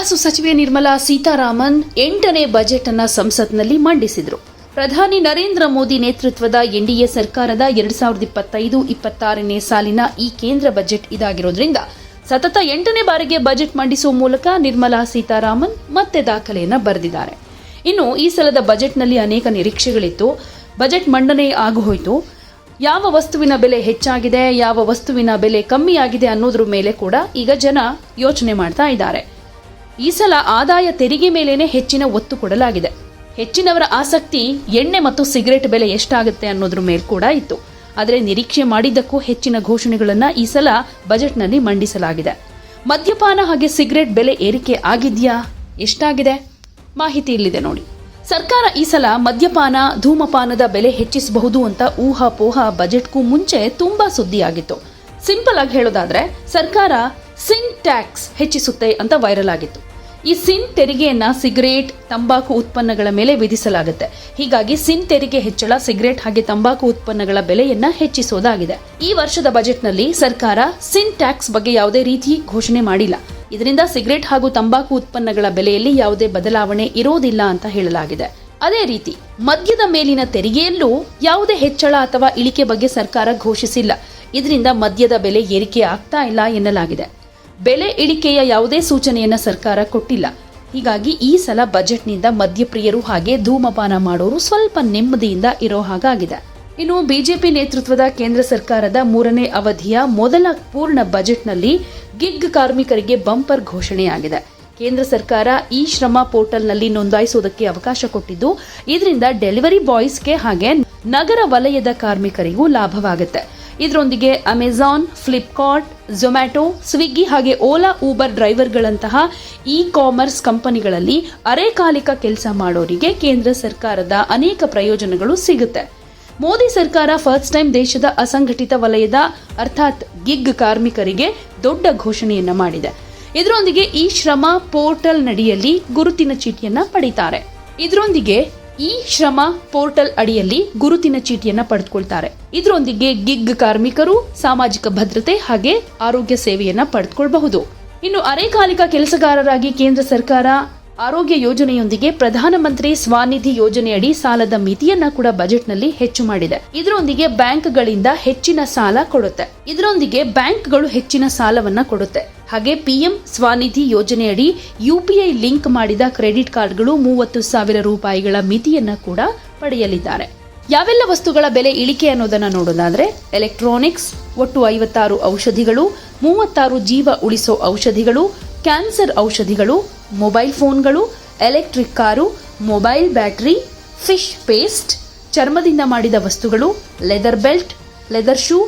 ಹಣಕಾಸು ಸಚಿವೆ ನಿರ್ಮಲಾ ಸೀತಾರಾಮನ್ ಎಂಟನೇ ಬಜೆಟ್ ಅನ್ನ ಸಂಸತ್ನಲ್ಲಿ ಮಂಡಿಸಿದರು. ಪ್ರಧಾನಿ ನರೇಂದ್ರ ಮೋದಿ ನೇತೃತ್ವದ ಎನ್ಡಿಎ ಸರ್ಕಾರದ ಎರಡ್ ಸಾವಿರದ ಇಪ್ಪತ್ತೈದು ಇಪ್ಪತ್ತಾರನೇ ಸಾಲಿನ ಈ ಕೇಂದ್ರ ಬಜೆಟ್ ಇದಾಗಿರೋದ್ರಿಂದ ಸತತ ಎಂಟನೇ ಬಾರಿಗೆ ಬಜೆಟ್ ಮಂಡಿಸುವ ಮೂಲಕ ನಿರ್ಮಲಾ ಸೀತಾರಾಮನ್ ಮತ್ತೆ ದಾಖಲೆಯನ್ನು ಬರೆದಿದ್ದಾರೆ. ಇನ್ನು ಈ ಸಲದ ಬಜೆಟ್ನಲ್ಲಿ ಅನೇಕ ನಿರೀಕ್ಷೆಗಳಿತ್ತು. ಬಜೆಟ್ ಮಂಡನೆ ಆಗೋಯ್ತು ಯಾವ ವಸ್ತುವಿನ ಬೆಲೆ ಹೆಚ್ಚಾಗಿದೆ, ಯಾವ ವಸ್ತುವಿನ ಬೆಲೆ ಕಮ್ಮಿಯಾಗಿದೆ ಅನ್ನೋದ್ರ ಮೇಲೆ ಕೂಡ ಈಗ ಜನ ಯೋಚನೆ ಮಾಡ್ತಾ ಇದ್ದಾರೆ. ಈ ಸಲ ಆದಾಯ ತೆರಿಗೆ ಮೇಲೇನೆ ಹೆಚ್ಚಿನ ಒತ್ತು ಕೊಡಲಾಗಿದೆ. ಹೆಚ್ಚಿನವರ ಆಸಕ್ತಿ, ಎಣ್ಣೆ ಮತ್ತು ಸಿಗರೆಟ್ ಬೆಲೆ ಎಷ್ಟಾಗುತ್ತೆ ಅನ್ನೋದ್ರ ಮೇಲೆ ಕೂಡ ಇತ್ತು. ಆದರೆ ನಿರೀಕ್ಷೆ ಮಾಡಿದ್ದಕ್ಕೂ ಹೆಚ್ಚಿನ ಘೋಷಣೆಗಳನ್ನು ಈ ಸಲ ಬಜೆಟ್ನಲ್ಲಿ ಮಂಡಿಸಲಾಗಿದೆ. ಮದ್ಯಪಾನ ಹಾಗೆ ಸಿಗರೆಟ್ ಬೆಲೆ ಏರಿಕೆ ಆಗಿದೆಯಾ? ಎಷ್ಟಾಗಿದೆ? ಮಾಹಿತಿ ಇಲ್ಲಿದೆ ನೋಡಿ. ಸರ್ಕಾರ ಈ ಸಲ ಮದ್ಯಪಾನ, ಧೂಮಪಾನದ ಬೆಲೆ ಹೆಚ್ಚಿಸಬಹುದು ಅಂತ ಊಹಾಪೋಹ ಬಜೆಟ್ಗೂ ಮುಂಚೆ ತುಂಬಾ ಸುದ್ದಿಯಾಗಿತ್ತು. ಸಿಂಪಲ್ ಆಗಿ ಹೇಳೋದಾದ್ರೆ, ಸರ್ಕಾರ ಸಿನ್ ಟ್ಯಾಕ್ಸ್ ಹೆಚ್ಚಿಸುತ್ತೆ ಅಂತ ವೈರಲ್ ಆಗಿತ್ತು. ಈ ಸಿನ್ ತೆರಿಗೆಯನ್ನು ಸಿಗರೇಟ್, ತಂಬಾಕು ಉತ್ಪನ್ನಗಳ ಮೇಲೆ ವಿಧಿಸಲಾಗುತ್ತೆ. ಹೀಗಾಗಿ ಸಿನ್ ತೆರಿಗೆ ಹೆಚ್ಚಳ ಸಿಗರೇಟ್ ಹಾಗೆ ತಂಬಾಕು ಉತ್ಪನ್ನಗಳ ಬೆಲೆಯನ್ನ ಹೆಚ್ಚಿಸೋದಾಗಿದೆ. ಈ ವರ್ಷದ ಬಜೆಟ್ನಲ್ಲಿ ಸರ್ಕಾರ ಸಿನ್ ಟ್ಯಾಕ್ಸ್ ಬಗ್ಗೆ ಯಾವುದೇ ರೀತಿ ಘೋಷಣೆ ಮಾಡಿಲ್ಲ. ಇದರಿಂದ ಸಿಗರೇಟ್ ಹಾಗೂ ತಂಬಾಕು ಉತ್ಪನ್ನಗಳ ಬೆಲೆಯಲ್ಲಿ ಯಾವುದೇ ಬದಲಾವಣೆ ಇರೋದಿಲ್ಲ ಅಂತ ಹೇಳಲಾಗಿದೆ. ಅದೇ ರೀತಿ, ಮದ್ಯದ ಮೇಲಿನ ತೆರಿಗೆಯಲ್ಲೂ ಯಾವುದೇ ಹೆಚ್ಚಳ ಅಥವಾ ಇಳಿಕೆ ಬಗ್ಗೆ ಸರ್ಕಾರ ಘೋಷಿಸಿಲ್ಲ. ಇದರಿಂದ ಮದ್ಯದ ಬೆಲೆ ಏರಿಕೆ ಆಗ್ತಾ ಇಲ್ಲ ಎನ್ನಲಾಗಿದೆ. ಬೆಲೆ ಇಳಿಕೆಯ ಯಾವುದೇ ಸೂಚನೆಯನ್ನು ಸರ್ಕಾರ ಕೊಟ್ಟಿಲ್ಲ. ಹೀಗಾಗಿ ಈ ಸಲ ಬಜೆಟ್ನಿಂದ ಮದ್ಯಪ್ರಿಯರು ಹಾಗೆ ಧೂಮಪಾನ ಮಾಡೋರು ಸ್ವಲ್ಪ ನೆಮ್ಮದಿಯಿಂದ ಇರೋ ಹಾಗಾಗಿದೆ. ಇನ್ನು ಬಿಜೆಪಿ ನೇತೃತ್ವದ ಕೇಂದ್ರ ಸರ್ಕಾರದ ಮೂರನೇ ಅವಧಿಯ ಮೊದಲ ಪೂರ್ಣ ಬಜೆಟ್ನಲ್ಲಿ ಗಿಗ್ ಕಾರ್ಮಿಕರಿಗೆ ಬಂಪರ್ ಘೋಷಣೆಯಾಗಿದೆ. ಕೇಂದ್ರ ಸರ್ಕಾರ ಈ ಶ್ರಮ ಪೋರ್ಟಲ್ನಲ್ಲಿ ನೋಂದಾಯಿಸುವುದಕ್ಕೆ ಅವಕಾಶ ಕೊಟ್ಟಿದ್ದು, ಇದರಿಂದ ಡೆಲಿವರಿ ಬಾಯ್ಸ್ಗೆ ಹಾಗೆ ನಗರ ವಲಯದ ಕಾರ್ಮಿಕರಿಗೂ ಲಾಭವಾಗುತ್ತೆ. ಇದರೊಂದಿಗೆ ಅಮೆಜಾನ್ ಫ್ಲಿಪ್ಕಾರ್ಟ್ ಝೊಮ್ಯಾಟೊ ಸ್ವಿಗ್ಗಿ ಹಾಗೆ ಓಲಾ ಊಬರ್ ಡ್ರೈವರ್ಗಳಂತಹ ಇ ಕಾಮರ್ಸ್ ಕಂಪನಿಗಳಲ್ಲಿ ಅರೆಕಾಲಿಕ ಕೆಲಸ ಮಾಡೋರಿಗೆ ಕೇಂದ್ರ ಸರ್ಕಾರದ ಅನೇಕ ಪ್ರಯೋಜನಗಳು ಸಿಗುತ್ತೆ. ಮೋದಿ ಸರ್ಕಾರ ಫಸ್ಟ್ ಟೈಮ್ ದೇಶದ ಅಸಂಘಟಿತ ವಲಯದ ಅರ್ಥಾತ್ ಗಿಗ್ ಕಾರ್ಮಿಕರಿಗೆ ದೊಡ್ಡ ಘೋಷಣೆಯನ್ನ ಮಾಡಿದೆ. ಇದರೊಂದಿಗೆ ಈ ಶ್ರಮ ಪೋರ್ಟಲ್ ನಡಿಯಲ್ಲಿ ಗುರುತಿನ ಚೀಟಿಯನ್ನ ಪಡಿತಾರೆ. ಇದರೊಂದಿಗೆ ಈ ಶ್ರಮ ಪೋರ್ಟಲ್ ಅಡಿಯಲ್ಲಿ ಗುರುತಿನ ಚೀಟಿಯನ್ನ ಪಡೆದುಕೊಳ್ತಾರೆ. ಇದರೊಂದಿಗೆ ಗಿಗ್ ಕಾರ್ಮಿಕರು, ಸಾಮಾಜಿಕ ಭದ್ರತೆ ಹಾಗೆ ಆರೋಗ್ಯ ಸೇವೆಯನ್ನ ಪಡೆದುಕೊಳ್ಳಬಹುದು ಇನ್ನು ಅರೆಕಾಲಿಕ ಕೆಲಸಗಾರರಾಗಿ ಕೇಂದ್ರ ಸರ್ಕಾರ ಆರೋಗ್ಯ ಯೋಜನೆಯೊಂದಿಗೆ ಪ್ರಧಾನಮಂತ್ರಿ ಸ್ವಾನಿಧಿ ಯೋಜನೆಯಡಿ ಸಾಲದ ಮಿತಿಯನ್ನ ಕೂಡ ಬಜೆಟ್ನಲ್ಲಿ ಹೆಚ್ಚು ಮಾಡಿದೆ. ಇದರೊಂದಿಗೆ ಬ್ಯಾಂಕ್ಗಳಿಂದ ಹೆಚ್ಚಿನ ಸಾಲ ಕೊಡುತ್ತೆ. ಇದರೊಂದಿಗೆ ಬ್ಯಾಂಕ್ಗಳು ಹೆಚ್ಚಿನ ಸಾಲವನ್ನ ಕೊಡುತ್ತೆ. ಹಾಗೆ ಪಿಎಂ ಸ್ವಾನಿಧಿ ಯೋಜನೆಯಡಿ ಯುಪಿಐ ಲಿಂಕ್ ಮಾಡಿದ ಕ್ರೆಡಿಟ್ ಕಾರ್ಡ್ಗಳು ಮೂವತ್ತು ಸಾವಿರ ರೂಪಾಯಿಗಳ ಮಿತಿಯನ್ನು ಕೂಡ ಪಡೆಯಲಿದ್ದಾರೆ. ಯಾವೆಲ್ಲ ವಸ್ತುಗಳ ಬೆಲೆ ಇಳಿಕೆ ಅನ್ನೋದನ್ನ ನೋಡೋದಾದ್ರೆ ಎಲೆಕ್ಟ್ರಾನಿಕ್ಸ್, ಒಟ್ಟು ಐವತ್ತಾರು ಔಷಧಿಗಳು, ಮೂವತ್ತಾರು ಜೀವ ಉಳಿಸೋ ಔಷಧಿಗಳು, ಕ್ಯಾನ್ಸರ್ ಔಷಧಿಗಳು, ಮೊಬೈಲ್ ಫೋನ್ಗಳು, electric car, mobile battery, fish paste, ಚರ್ಮದಿಂದ ಮಾಡಿದ ವಸ್ತುಗಳು, leather belt, leather shoe,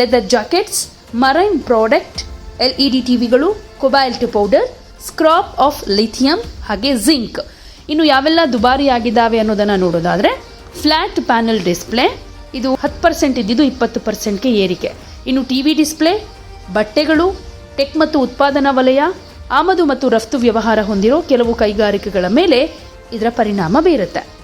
leather jackets, marine product LED ಟಿವಿಗಳು cobalt powder, scrap of lithium, ಹಾಗೆ ಜಿಂಕ್. ಇನ್ನು ಯಾವೆಲ್ಲ ದುಬಾರಿಯಾಗಿದ್ದಾವೆ ಅನ್ನೋದನ್ನು ನೋಡೋದಾದ್ರೆ, ಫ್ಲಾಟ್ ಪ್ಯಾನಲ್ ಡಿಸ್ಪ್ಲೇ, ಇದು ಹತ್ತು ಪರ್ಸೆಂಟ್ ಇದ್ದಿದ್ದು ಇಪ್ಪತ್ತು ಪರ್ಸೆಂಟ್ಗೆ ಏರಿಕೆ. ಇನ್ನು ಟಿ ವಿ ಡಿಸ್ಪ್ಲೇ, ಬಟ್ಟೆಗಳು, ಟೆಕ್ ಮತ್ತು ಉತ್ಪಾದನಾ ವಲಯ, ಆಮದು ಮತ್ತು ರಫ್ತು ವ್ಯವಹಾರ ಹೊಂದಿರೋ ಕೆಲವು ಕೈಗಾರಿಕೆಗಳ ಮೇಲೆ ಇದರ ಪರಿಣಾಮ ಬೀರುತ್ತೆ.